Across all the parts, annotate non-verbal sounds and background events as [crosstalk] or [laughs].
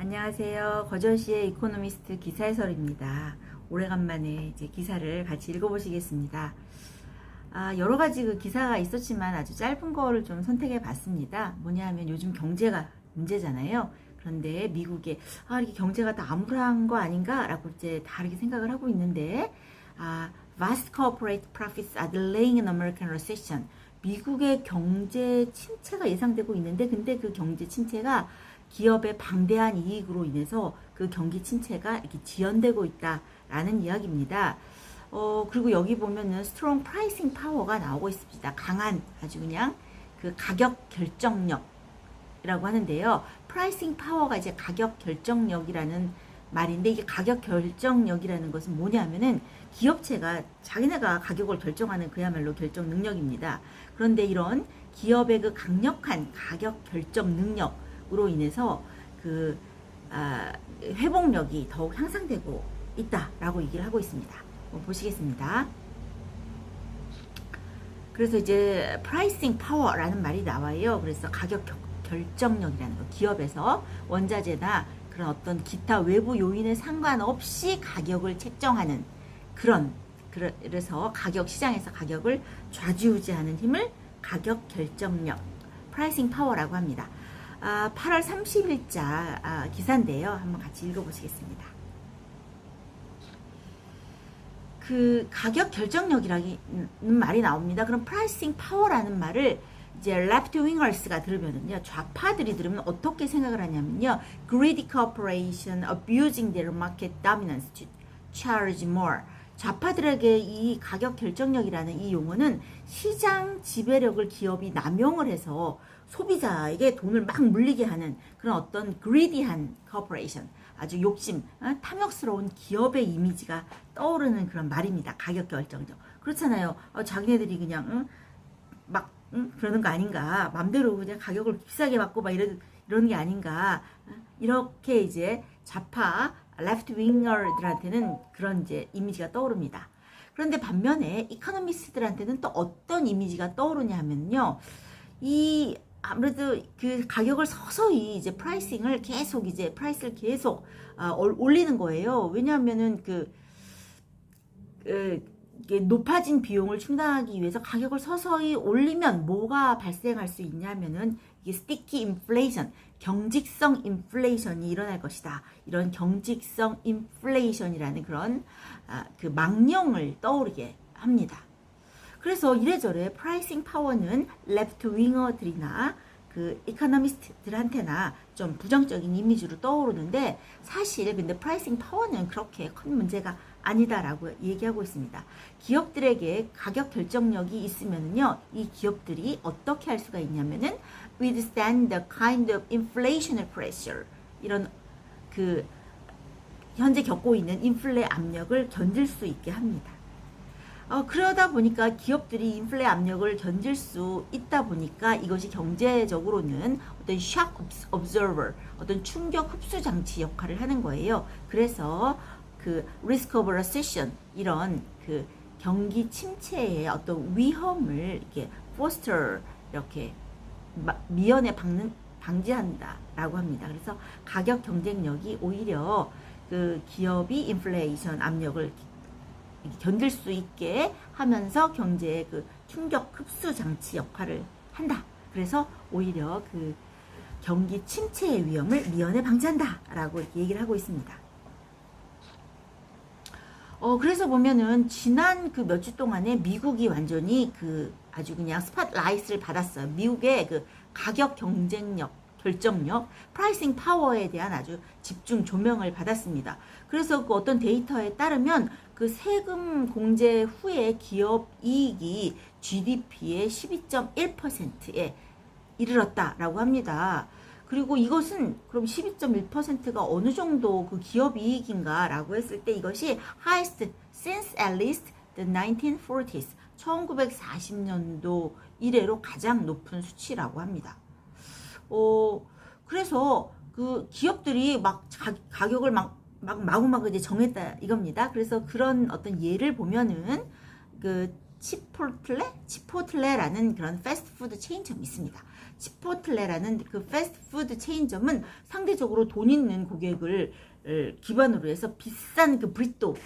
안녕하세요. 거저시의 이코노미스트 기사 해설입니다. 오래간만에 이제 기사를 같이 읽어보시겠습니다. 아, 여러 가지 그 기사가 있었지만 아주 짧은 거를 좀 선택해 봤습니다. 뭐냐 하면 요즘 경제가 문제잖아요. 그런데 미국에 아, 이렇게 경제가 다 암울한 거 아닌가라고 이제 다 이렇게 생각을 하고 있는데 아, vast corporate profits are delaying an American recession. 미국의 경제 침체가 예상되고 있는데 근데 그 경제 침체가 기업의 방대한 이익으로 인해서 그 경기 침체가 이렇게 지연되고 있다라는 이야기입니다. 어, 그리고 여기 보면은 스트롱 프라이싱 파워가 나오고 있습니다. 강한 아주 그냥 그 가격 결정력이라고 하는데요. 프라이싱 파워가 이제 가격 결정력이라는 말인데 이게 가격 결정력이라는 것은 뭐냐면은 기업체가 자기네가 가격을 결정하는 그야말로 결정 능력입니다. 그런데 이런 기업의 그 강력한 가격 결정 능력 으로 인해서 그 아, 회복력이 더욱 향상되고 있다라고 얘기를 하고 있습니다. 한번 보시겠습니다. 그래서 이제 프라이싱 파워라는 말이 나와요. 그래서 가격 겨- 결정력이라는 거 기업에서 원자재나 그런 어떤 기타 외부 요인에 상관없이 가격을 책정하는 그런 그래- 그래서 가격 시장에서 가격을 좌지우지하는 힘을 가격 결정력 프라이싱 파워라고 합니다. 아, 8월 30일자 아, 기사인데요. 한번 같이 읽어보시겠습니다. 그 가격 결정력이라는 말이 나옵니다. 그럼 프라이싱 파워라는 말을 이제 left wingers가 들으면은요 좌파들이 들으면 어떻게 생각을 하냐면요 greedy corporation abusing their market dominance to charge more 좌파들에게 이 가격 결정력이라는 이 용어는 시장 지배력을 기업이 남용을 해서 소비자에게 돈을 막 물리게 하는 그런 어떤 greedy한 corporation 아주 욕심, 어? 탐욕스러운 기업의 이미지가 떠오르는 그런 말입니다. 가격 결정력. 그렇잖아요. 어, 자기네들이 그냥 응? 막 응? 그러는 거 아닌가. 맘대로 그냥 가격을 비싸게 받고 막 이런 이런 게 아닌가. 어? 이렇게 이제 좌파 레프트 윙어들한테는 그런 이제 이미지가 떠오릅니다. 그런데 반면에 이코노미스트들한테는 또 어떤 이미지가 떠오르냐 하면요. 이 아무래도 그 가격을 서서히 이제 프라이싱을 계속 이제 프라이스를 계속 아, 올- 올리는 거예요. 왜냐하면은 그, 그 높아진 비용을 충당하기 위해서 가격을 서서히 올리면 뭐가 발생할 수 있냐면은 이게 스티키 인플레이션, 경직성 인플레이션이 일어날 것이다. 이런 경직성 인플레이션이라는 그런 아, 그 망령을 떠오르게 합니다. 그래서 이래저래 프라이싱 파워는 레프트 윙어들이나 그 이코노미스트들한테나 좀 부정적인 이미지로 떠오르는데 사실 근데 프라이싱 파워는 그렇게 큰 문제가 아니다라고 얘기하고 있습니다. 기업들에게 가격 결정력이 있으면은요, 이 기업들이 어떻게 할 수가 있냐면은 withstand the kind of inflationary pressure 이런 그 현재 겪고 있는 인플레 압력을 견딜 수 있게 합니다. 어, 그러다 보니까 기업들이 인플레 압력을 견딜 수 있다 보니까 이것이 경제적으로는 어떤 shock observer, 어떤 충격 흡수 장치 역할을 하는 거예요. 그래서 그 risk of recession 이런 그 경기 침체의 어떤 위험을 이렇게 foster 이렇게 마- 미연에 박는 방지한다라고 합니다. 그래서 가격 경쟁력이 오히려 그 기업이 인플레이션 압력을 견딜 수 있게 하면서 경제의 그 충격 흡수 장치 역할을 한다. 그래서 오히려 그 경기 침체의 위험을 미연에 방지한다라고 얘기를 하고 있습니다. 어 그래서 보면은 지난 그 몇 주 동안에 미국이 완전히 그 아주 그냥 스팟라이트를 받았어요. 미국의 그 가격 경쟁력, 결정력, 프라이싱 파워에 대한 아주 집중 조명을 받았습니다. 그래서 그 어떤 데이터에 따르면 그 세금 공제 후에 기업 이익이 GDP의 12.1%에 이르렀다라고 합니다. 그리고 이것은 그럼 12.1%가 어느 정도 그 기업 이익인가라고 했을 때 이것이 highest since at least the 1940s 1940년도 이래로 가장 높은 수치라고 합니다. 어 그래서 그 기업들이 막 가, 가격을 막, 막 마구마구 이제 정했다 이겁니다. 그래서 그런 어떤 예를 보면은 그 치포틀레? 치포틀레라는 그런 패스트푸드 체인점이 있습니다. 치포틀레라는 그 패스트푸드 체인점은 상대적으로 돈 있는 고객을 을 기반으로 해서 비싼 그 브리또를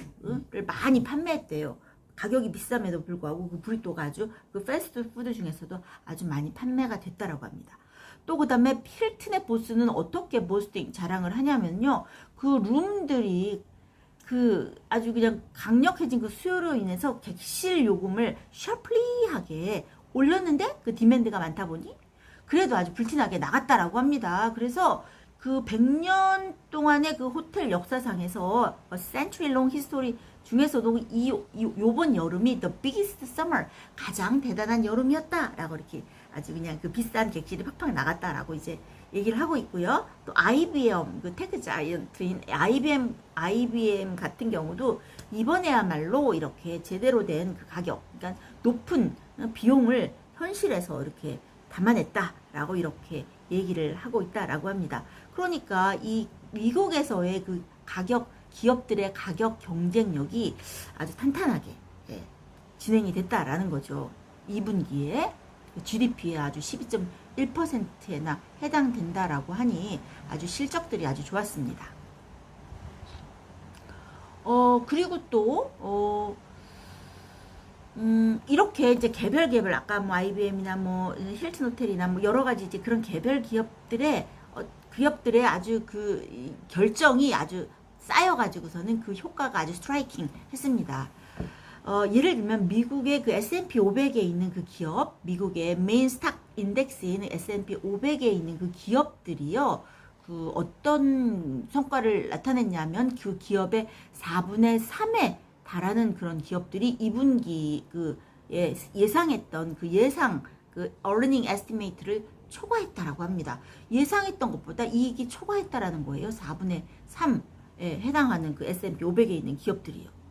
많이 판매했대요. 가격이 비쌈에도 불구하고 그 브리또가 아주 그 패스트푸드 중에서도 아주 많이 판매가 됐다라고 합니다. 또 그 다음에 힐튼의 보스는 어떻게 보스팅 자랑을 하냐면요. 그 룸들이 그 아주 그냥 강력해진 그 수요로 인해서 객실 요금을 셔플리하게 올렸는데 그 디맨드가 많다 보니 그래도 아주 불티나게 나갔다라고 합니다. 그래서 그 100년 동안의 그 호텔 역사상에서 센츄리 롱 히스토리 중에서도 이, 이 요번 여름이 the biggest summer 가장 대단한 여름이었다라고 이렇게 아주 그냥 그 비싼 객실이 팍팍 나갔다라고 이제 얘기를 하고 있고요. 또 IBM 그 테크 자이언트인 IBM IBM 같은 경우도 이번에야말로 이렇게 제대로 된 그 가격, 그러니까 높은 비용을 현실에서 이렇게 담아냈다라고 이렇게 얘기를 하고 있다라고 합니다. 그러니까 이 미국에서의 그 가격 기업들의 가격 경쟁력이 아주 탄탄하게 예, 진행이 됐다라는 거죠. 2분기에 GDP에 아주 12.1%나 해당된다라고 하니 아주 실적들이 아주 좋았습니다. 어 그리고 또 어, 음, 이렇게 이제 개별 개별 아까 뭐 IBM이나 뭐 힐튼 호텔이나 뭐 여러 가지 이제 그런 개별 기업들의 어, 기업들의 아주 그 이, 결정이 아주 쌓여가지고서는 그 효과가 아주 스트라이킹 했습니다. 어, 예를 들면 미국의 그 S&P 500에 있는 그 기업, 미국의 메인 스탁 인덱스에 있는 S&P 500에 있는 그 기업들이요. 그 어떤 성과를 나타냈냐면 그 기업의 4분의 3에 달하는 그런 기업들이 2분기 그 예, 예상했던 그 예상 그 earning estimate를 초과했다라고 합니다. 예상했던 것보다 이익이 초과했다라는 거예요. 4분의 3에 해당하는 그 S&P 500에 있는 기업들이요.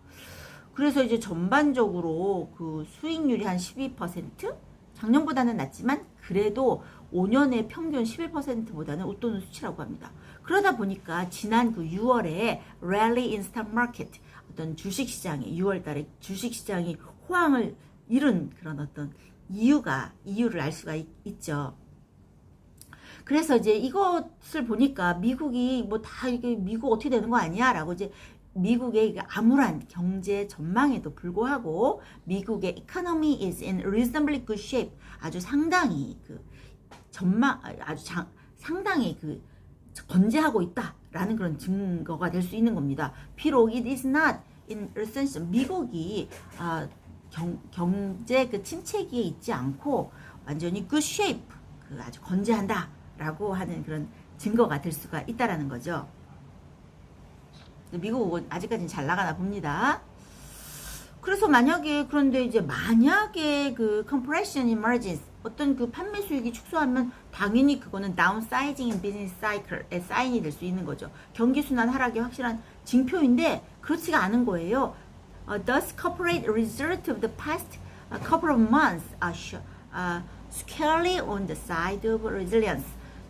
그래서 이제 전반적으로 그 수익률이 한 12%? 작년보다는 낮지만 그래도 5년의 평균 11%보다는 웃도는 수치라고 합니다. 그러다 보니까 지난 그 6월에 랠리 인스턴 마켓 어떤 주식 시장이 6월 달에 주식 시장이 호황을 잃은 그런 어떤 이유가 이유를 알 수가 있, 있죠. 그래서 이제 이것을 보니까 미국이 뭐 다 이게 미국 어떻게 되는 거 아니야 라고 이제 미국의 암울한 경제 전망에도 불구하고 미국의 economy is in reasonably good shape 아주 상당히 그 전망 아주 장, 상당히 그 건재하고 있다라는 그런 증거가 될 수 있는 겁니다. 비록 it is not in recession 미국이 아, 경, 경제 그 침체기에 있지 않고 완전히 good shape 그 아주 건재한다라고 하는 그런 증거가 될 수가 있다라는 거죠. 미국은 아직까지는 잘 나가나 봅니다. 그래서 만약에 그런데 이제 만약에 그 compression in margins 어떤 그 판매 수익이 축소하면 당연히 그거는 downsizing in business cycle의 사인이 될 수 있는 거죠. 경기 순환 하락의 확실한 징표인데 그렇지가 않은 거예요. Uh, thus, corporate result of the past uh, couple of months are uh, squarely on the side of resilience.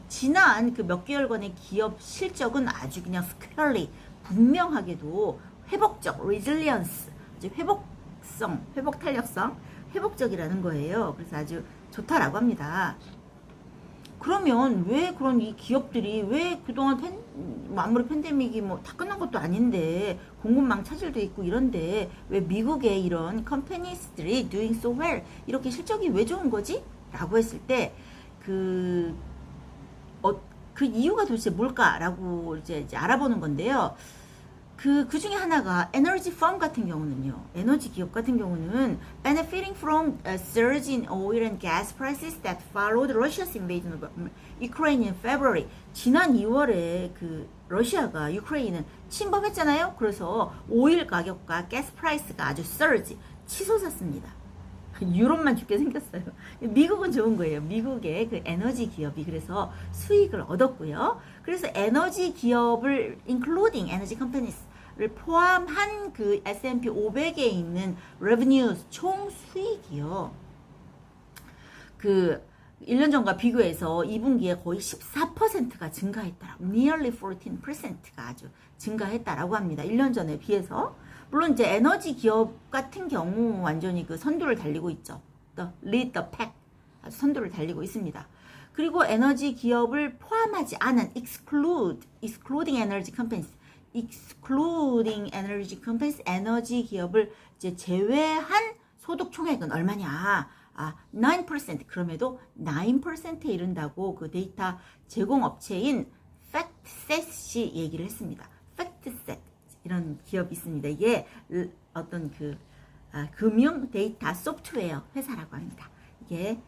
지난 그 몇 개월간의 기업 실적은 아주 그냥 squarely 분명하게도 회복적 resilience 회복성 회복 탄력성 회복적이라는 거예요. 그래서 아주 좋다라고 합니다. 그러면 왜 그런 이 기업들이 왜 그동안 팬, 아무리 팬데믹이 뭐 다 끝난 것도 아닌데 공급망 차질도 있고 이런데 왜 미국의 이런 컴퍼니스들이 doing so well 이렇게 실적이 왜 좋은 거지? 라고 했을 때그 어, 그 이유가 도대체 뭘까라고 이제, 이제 알아보는 건데요. 그, 그 중에 하나가 에너지 펌 같은 경우는요. 에너지 기업 같은 경우는 benefiting from a surge in oil and gas prices that followed Russia's invasion of Ukraine in February. 지난 2월에 그 러시아가 유크레인을 침범했잖아요. 그래서 오일 가격과 가스 프라이스가 아주 surge 치솟았습니다. 유럽만 죽게 생겼어요. [laughs] 미국은 좋은 거예요. 미국의 그 에너지 기업이 그래서 수익을 얻었고요. 그래서 에너지 기업을 including 에너지 companies 를 포함한 그 S&P 500에 있는 revenue 총 수익이요. 그 1년 전과 비교해서 2분기에 거의 14%가 증가했다. nearly 14%가 아주 증가했다라고 합니다. 1년 전에 비해서. 물론 이제 에너지 기업 같은 경우 완전히 그 선두를 달리고 있죠. The lead the pack. 아주 선두를 달리고 있습니다. 그리고 에너지 기업을 포함하지 않은 exclude, excluding energy companies, excluding energy companies, 에너지 기업을 이제 제외한 소득 총액은 얼마냐? 아, 9% 그럼에도 9%에 이른다고 그 데이터 제공 업체인 팩트셋이 얘기를 했습니다. 팩트셋 이런 기업이 있습니다. 이게 르- 어떤 그 아, 금융 데이터 소프트웨어 회사라고 합니다. 이게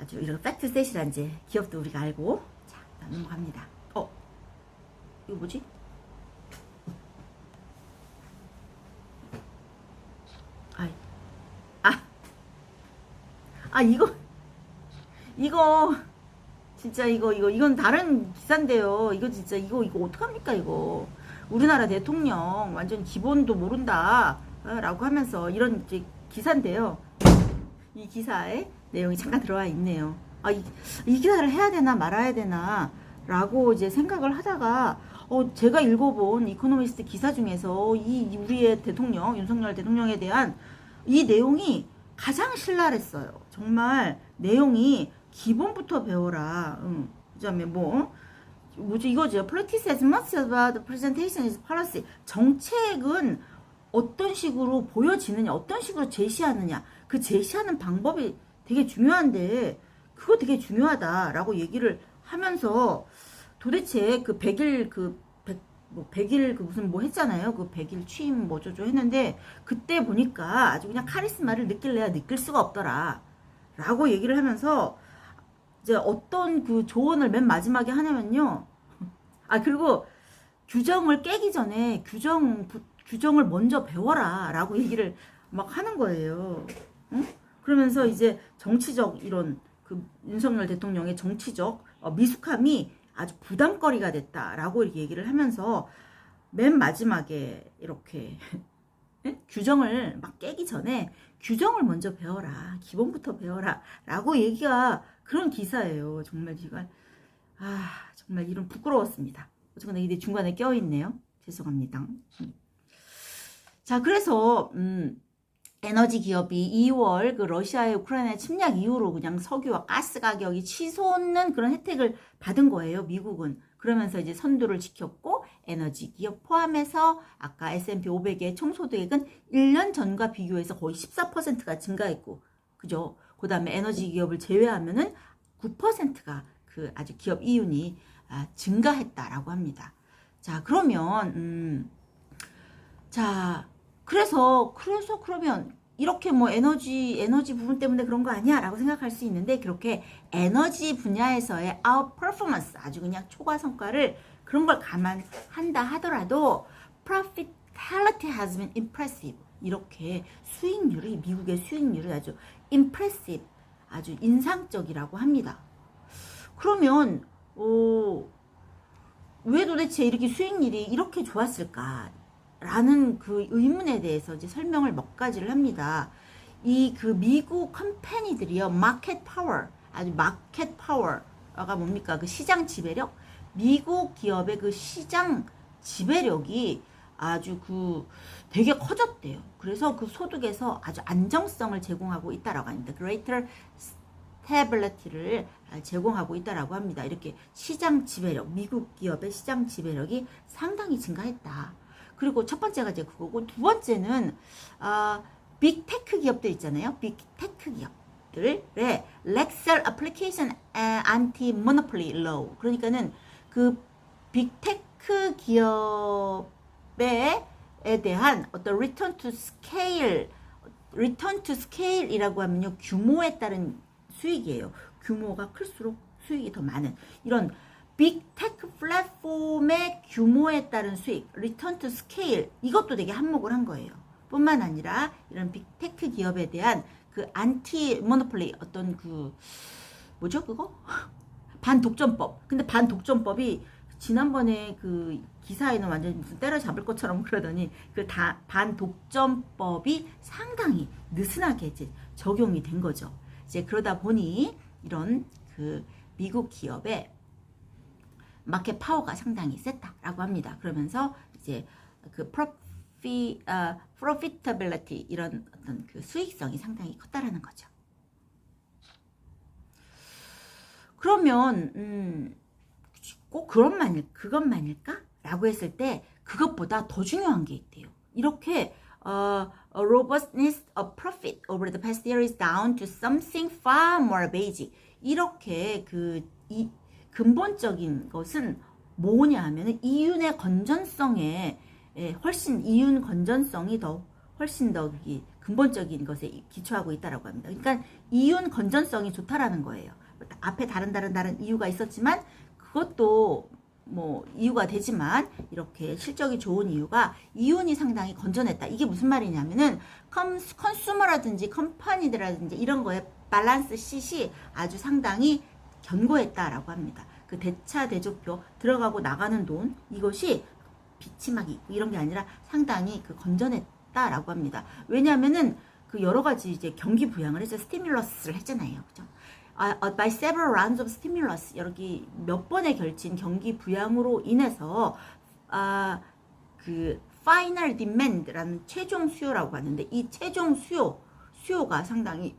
아주 이런 팩트셋이란 이제 기업도 우리가 알고 자 넘어갑니다. 어 이거 뭐지? 아, 아, 아 이거 이거 진짜 이거 이거 이건 다른 기사인데요. 이거 진짜 이거 이거 어떡합니까 이거 우리나라 대통령 완전 기본도 모른다 어, 라고 하면서 이런 이제 기사인데요. 이 기사에 내용이 잠깐 들어와 있네요. 아, 이, 이 기사를 해야 되나 말아야 되나 라고 이제 생각을 하다가 어, 제가 읽어본 이코노미스트 기사 중에서 이 우리의 대통령 윤석열 대통령에 대한 이 내용이 가장 신랄했어요. 정말 내용이 기본부터 배워라. 응. 그다음에 뭐 어? 뭐지 이거죠. Politics as much about the presentation is policy. 정책은 어떤 식으로 보여지느냐, 어떤 식으로 제시하느냐, 그 제시하는 방법이 되게 중요한데, 그거 되게 중요하다라고 얘기를 하면서 도대체 그 100일 그, 100, 뭐 100일 그 무슨 뭐 했잖아요. 그 100일 취임 뭐저저 했는데, 그때 보니까 아주 그냥 카리스마를 느낄래야 느낄 수가 없더라. 라고 얘기를 하면서, 이제 어떤 그 조언을 맨 마지막에 하냐면요. 아, 그리고 규정을 깨기 전에 규정, 부- 규정을 먼저 배워라. 라고 얘기를 막 하는 거예요. 응? 그러면서 이제 정치적 이런 그 윤석열 대통령의 정치적 어, 미숙함이 아주 부담거리가 됐다라고 이렇게 얘기를 하면서 맨 마지막에 이렇게 [laughs] 예? 규정을 막 깨기 전에 규정을 먼저 배워라. 기본부터 배워라. 라고 얘기가 그런 기사예요. 정말 제가 아 정말 이런 부끄러웠습니다. 어쨌거나 이게 중간에 껴있네요. 죄송합니다. 음. 자 그래서 음, 에너지 기업이 2월 그 러시아의 우크라이나 침략 이후로 그냥 석유와 가스 가격이 치솟는 그런 혜택을 받은 거예요. 미국은. 그러면서 이제 선두를 지켰고 에너지 기업 포함해서 아까 S&P 500의 총소득액은 1년 전과 비교해서 거의 14%가 증가했고 그죠? 그 다음에 에너지 기업을 제외하면은 9%가 그 아주 기업 이윤이 아, 증가했다라고 합니다. 자, 그러면 음 자, 그래서 그래서 그러면 이렇게 뭐 에너지 에너지 부분 때문에 그런 거 아니야 라고 생각할 수 있는데 그렇게 에너지 분야에서의 아웃 퍼포먼스 아주 그냥 초과 성과를 그런 걸 감안한다 하더라도 profitability has been impressive 이렇게 수익률이 미국의 수익률이 아주 impressive 아주 인상적이라고 합니다. 그러면 어, 왜 도대체 이렇게 수익률이 이렇게 좋았을까? 라는 그 의문에 대해서 이제 설명을 몇 가지를 합니다. 이 그 미국 컴퍼니들이요, 마켓 파워, 아주 마켓 파워가 뭡니까? 그 시장 지배력? 미국 기업의 그 시장 지배력이 아주 그 되게 커졌대요. 그래서 그 소득에서 아주 안정성을 제공하고 있다라고 합니다. Greater 스테빌리티를 제공하고 있다라고 합니다. 이렇게 시장 지배력, 미국 기업의 시장 지배력이 상당히 증가했다. 그리고 첫 번째가 이제 그거고 두 번째는 아, 빅테크 기업들 있잖아요. 빅테크 기업들의 렉셀 애플리케이션 안티 모노폴리 로우. 그러니까는 그 빅테크 기업 에 대한 어떤 리턴 투 스케일 리턴 투 스케일이라고 하면요. 규모에 따른 수익이에요. 규모가 클수록 수익이 더 많은 이런 빅테크 플랫폼의 규모에 따른 수익, 리턴 투 스케일 이것도 되게 한몫을 한 거예요. 뿐만 아니라 이런 빅테크 기업에 대한 그 안티 모노폴리 어떤 그 뭐죠 그거 [laughs] 반독점법. 근데 반독점법이 지난번에 그 기사에는 완전히 무슨 때려잡을 것처럼 [laughs] 그러더니 그 다 반독점법이 상당히 느슨하게 이제 적용이 된 거죠. 이제 그러다 보니 이런 그 미국 기업의 마켓 파워가 상당히 셌다라고 합니다. 그러면서 이제 그 profi, 아, profitability 이런 어떤 그 수익성이 상당히 컸다라는 거죠. 그러면 음, 꼭 그것만일 그것만일까? 라고 했을 때 그것보다 더 중요한 게 있대요. 이렇게 uh, robustness of profit over the past year is down to something far more basic. 이렇게 그 이, 근본적인 것은 뭐냐 하면은 이윤의 건전성에 예, 훨씬 이윤 건전성이 더 훨씬 더 이 근본적인 것에 기초하고 있다라고 합니다. 그러니까 이윤 건전성이 좋다라는 거예요. 앞에 다른 다른 다른 이유가 있었지만 그것도 뭐 이유가 되지만 이렇게 실적이 좋은 이유가 이윤이 상당히 건전했다. 이게 무슨 말이냐면은 컨, 컨슈머라든지 컴퍼니들라든지 이런 거에 밸런스 쉿이 아주 상당히 견고했다라고 합니다. 그 대차 대조표 들어가고 나가는 돈 이것이 빛이 막 있고 이런 게 아니라 상당히 그 건전했다라고 합니다. 왜냐하면은 그 여러 가지 이제 경기 부양을 해서 스티뮬러스를 했잖아요. 그죠? Uh, by several rounds of stimulus 여기 몇 번에 걸친 경기 부양으로 인해서 아, 그 final demand라는 최종 수요라고 하는데 이 최종 수요 수요가 상당히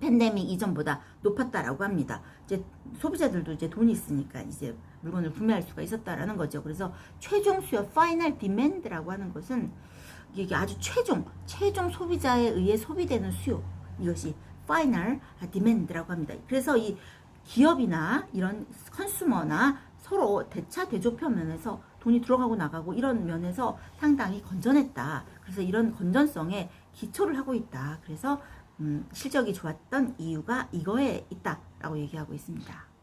팬데믹 이전보다 높았다라고 합니다. 이제 소비자들도 이제 돈이 있으니까 이제 물건을 구매할 수가 있었다라는 거죠. 그래서 최종 수요 final demand라고 하는 것은 이게 아주 최종 최종 소비자에 의해 소비되는 수요 이것이 final demand라고 합니다. 그래서 이 기업이나 이런 컨슈머나 서로 대차 대조표 면에서 돈이 들어가고 나가고 이런 면에서 상당히 건전했다. 그래서 이런 건전성에 기초를 하고 있다. 그래서 음, 실적이 좋았던 이유가 이거에 있다라고 얘기하고 있습니다.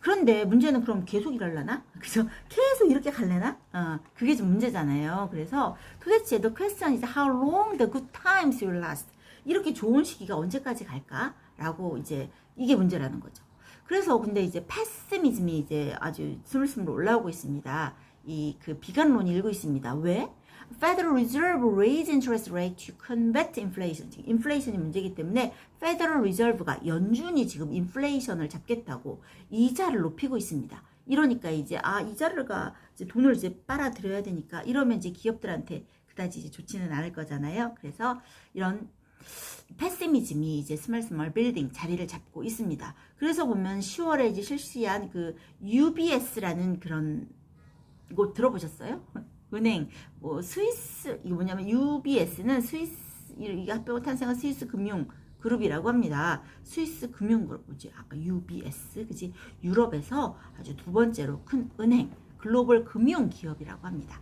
그런데 문제는 그럼 계속 일할라나? [laughs] 그죠? 계속 이렇게 갈래나? 어, 그게 좀 문제잖아요. 그래서 도대체 the question is how long the good times will last. 이렇게 좋은 시기가 언제까지 갈까? 라고 이제 이게 문제라는 거죠. 그래서 근데 이제 패시미즘이 이제 아주 스물스물 올라오고 있습니다. 이 그 비관론이 일고 있습니다. 왜? Federal Reserve raise interest rate to combat inflation. 인플레이션이 문제이기 때문에 Federal Reserve가 연준이 지금 인플레이션을 잡겠다고 이자를 높이고 있습니다. 이러니까 이제 아 이자를가 이제 돈을 이제 빨아들여야 되니까 이러면 이제 기업들한테 그다지 이제 좋지는 않을 거잖아요. 그래서 이런 패시미즘이 이제 스멀스멀 빌딩 자리를 잡고 있습니다. 그래서 보면 10월에 이제 실시한 그 UBS라는 그런 곳 들어보셨어요? 은행 뭐 스위스 이게 뭐냐면 UBS는 스위스 이 합병 탄생한 스위스 금융 그룹이라고 합니다. 스위스 금융 그룹 뭐지? 아까 UBS 그지? 유럽에서 아주 두 번째로 큰 은행 글로벌 금융 기업이라고 합니다.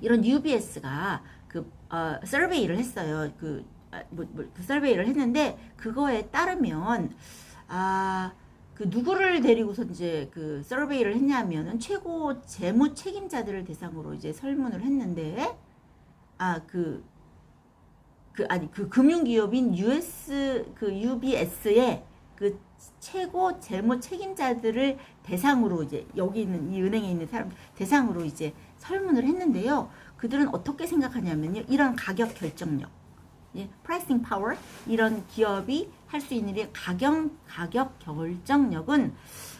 이런 UBS가 그 어, 서베이를 했어요. 그, 아, 뭐, 뭐, 그 서베이를 했는데 그거에 따르면 아, 그 누구를 데리고서 이제 그 서베이를 했냐면은 최고 재무 책임자들을 대상으로 이제 설문을 했는데 아, 그, 그 아니 그 금융기업인 US 그 UBS의 그 최고 재무 책임자들을 대상으로 이제 여기 있는 이 은행에 있는 사람 대상으로 이제 설문을 했는데요. 그들은 어떻게 생각하냐면요. 이런 가격 결정력, 예, 프라이싱 파워 이런 기업이 할 수 있는 일 가격 가격 결정력은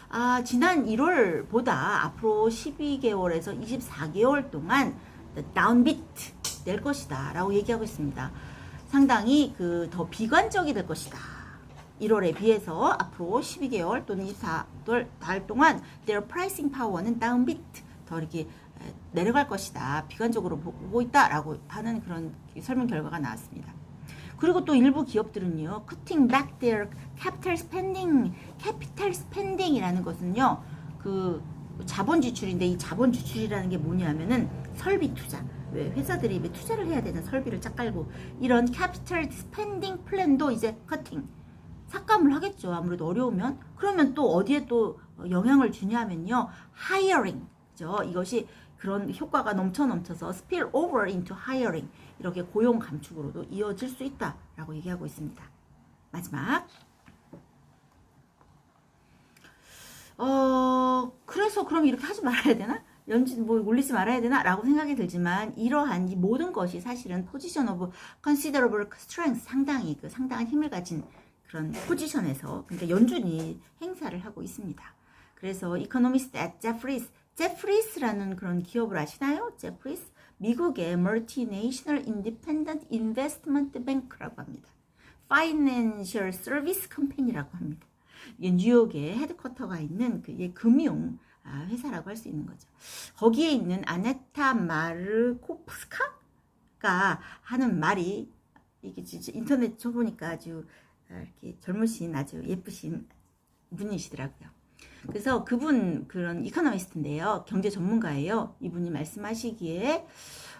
아, 지난 1월보다 앞으로 12개월에서 24개월 동안 다운비트 될 것이다 라고 얘기하고 있습니다. 상당히 그 더 비관적이 될 것이다. 1월에 비해서 앞으로 12개월 또는 24달 동안 their pricing power는 다운비트 더 이렇게 내려갈 것이다. 비관적으로 보고 있다라고 하는 그런 설문 결과가 나왔습니다. 그리고 또 일부 기업들은요, cutting back their capital spending, capital spending이라는 것은요, 그 자본 지출인데 이 자본 지출이라는 게 뭐냐면은 설비 투자. 왜 회사들이 왜 투자를 해야 되는 설비를 짝 깔고 이런 capital spending 플랜도 이제 커팅 삭감을 하겠죠. 아무래도 어려우면 그러면 또 어디에 또 영향을 주냐면요, hiring. 죠 이것이 그런 효과가 넘쳐 넘쳐서 spill over into hiring 이렇게 고용 감축으로도 이어질 수 있다라고 얘기하고 있습니다. 마지막 어 그래서 그럼 이렇게 하지 말아야 되나? 연진 뭐 올리지 말아야 되나? 라고 생각이 들지만 이러한 이 모든 것이 사실은 포지션 오브 considerable strength 상당히 그 상당한 힘을 가진 그런 포지션에서 그러니까 연준이 행사를 하고 있습니다. 그래서 이코노미스트 at Jeffries 제프리스라는 그런 기업을 아시나요? 제프리스? 미국의 Multinational Independent Investment Bank라고 합니다. Financial Service Company라고 합니다. 뉴욕에 헤드쿼터가 있는 그 예, 금융 아, 회사라고 할 수 있는 거죠. 거기에 있는 아네타 마르코프스카가 하는 말이 이게 진짜 인터넷 쳐보니까 아주 아, 이렇게 젊으신 아주 예쁘신 분이시더라고요. 그래서 그분 그런 이코노미스트인데요. 경제 전문가예요. 이분이 말씀하시기에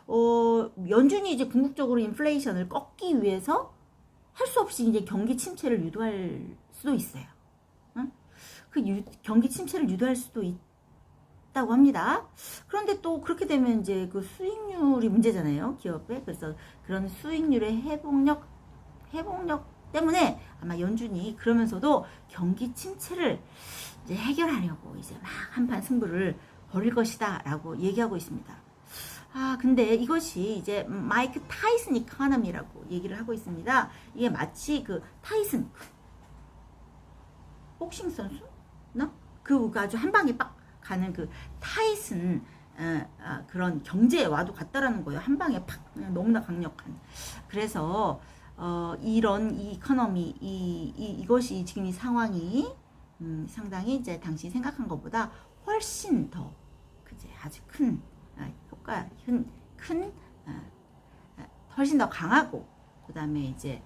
어, 연준이 이제 궁극적으로 인플레이션을 꺾기 위해서 할 수 없이 이제 경기 침체를 유도할 수도 있어요. 응? 그 유, 경기 침체를 유도할 수도 있다고 합니다. 그런데 또 그렇게 되면 이제 그 수익률이 문제잖아요. 기업에. 그래서 그런 수익률의 회복력, 회복력 때문에 아마 연준이 그러면서도 경기 침체를 이제 해결하려고 이제 막 한판 승부를 벌일 것이다 라고 얘기하고 있습니다. 아, 근데 이것이 이제 마이크 타이슨 이코노미라고 얘기를 하고 있습니다. 이게 마치 그 타이슨 복싱 선수? 나? 그 아주 한 방에 빡 가는 그 타이슨 어, 아, 그런 경제와도 같다라는 거예요. 한 방에 팍 그냥 너무나 강력한. 그래서 어, 이런 이 이코노미 이, 이 이것이 지금 이 상황이 음, 상당히 이제 당신이 생각한 것보다 훨씬 더 그제 아주 큰 아, 효과 큰, 큰 아, 아, 훨씬 더 강하고 그 다음에 이제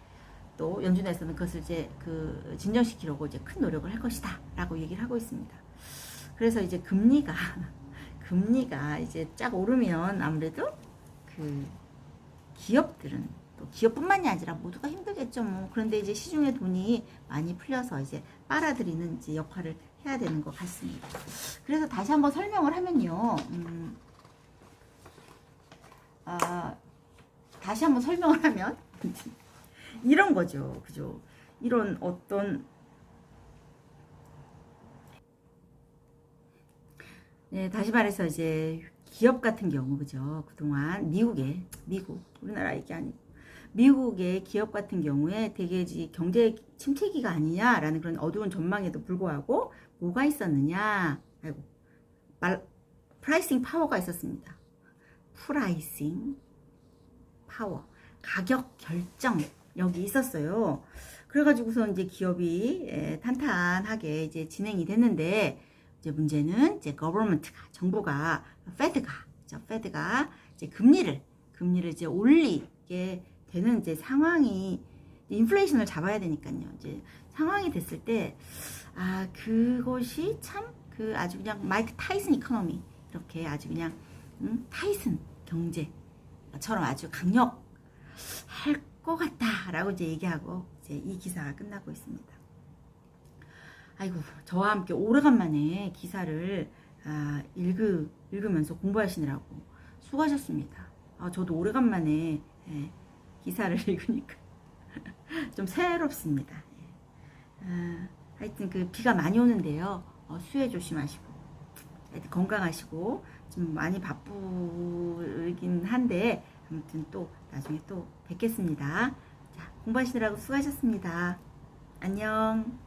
또 연준에서는 그것을 이제 그 진정시키려고 이제 큰 노력을 할 것이다 라고 얘기를 하고 있습니다. 그래서 이제 금리가 [laughs] 금리가 이제 쫙 오르면 아무래도 그 기업들은 또 기업뿐만이 아니라 모두가 힘들겠죠. 뭐 그런데 이제 시중에 돈이 많이 풀려서 이제 빨아들이는 이제 역할을 해야 되는 것 같습니다. 그래서 다시 한번 설명을 하면요. 음, 아, 다시 한번 설명을 하면 [laughs] 이런 거죠. 그죠? 이런 어떤 네, 다시 말해서 이제 기업 같은 경우 그죠? 그동안 미국에 미국 우리나라 얘기 아니고 미국의 기업 같은 경우에 되게 경제 침체기가 아니냐라는 그런 어두운 전망에도 불구하고 뭐가 있었느냐? 아이고 말 프라이싱 파워가 있었습니다. 프라이싱 파워 가격 결정력이 있었어요. 그래가지고서 이제 기업이 에, 탄탄하게 이제 진행이 됐는데 이제 문제는 이제 거버먼트가 정부가 페드가 저 페드가 이제 금리를 금리를 이제 올리게 되는 이제 상황이 인플레이션을 잡아야 되니까요. 이제 상황이 됐을 때 아 그것이 참 그 아주 그냥 마이크 타이슨 이코노미 이렇게 아주 그냥 음, 타이슨 경제처럼 아주 강력 할 것 같다라고 이제 얘기하고 이제 이 기사가 끝나고 있습니다. 아이고 저와 함께 오래간만에 기사를 아, 읽으, 읽으면서 공부하시느라고 수고하셨습니다. 아, 저도 오래간만에 예, 기사를 [laughs] 읽으니까 좀 새롭습니다. 예. 아, 하여튼 그 비가 많이 오는데요. 어, 수해 조심하시고 하여튼 건강하시고 좀 많이 바쁘긴 한데 아무튼 또 나중에 또 뵙겠습니다. 자, 공부하시느라고 수고하셨습니다. 안녕.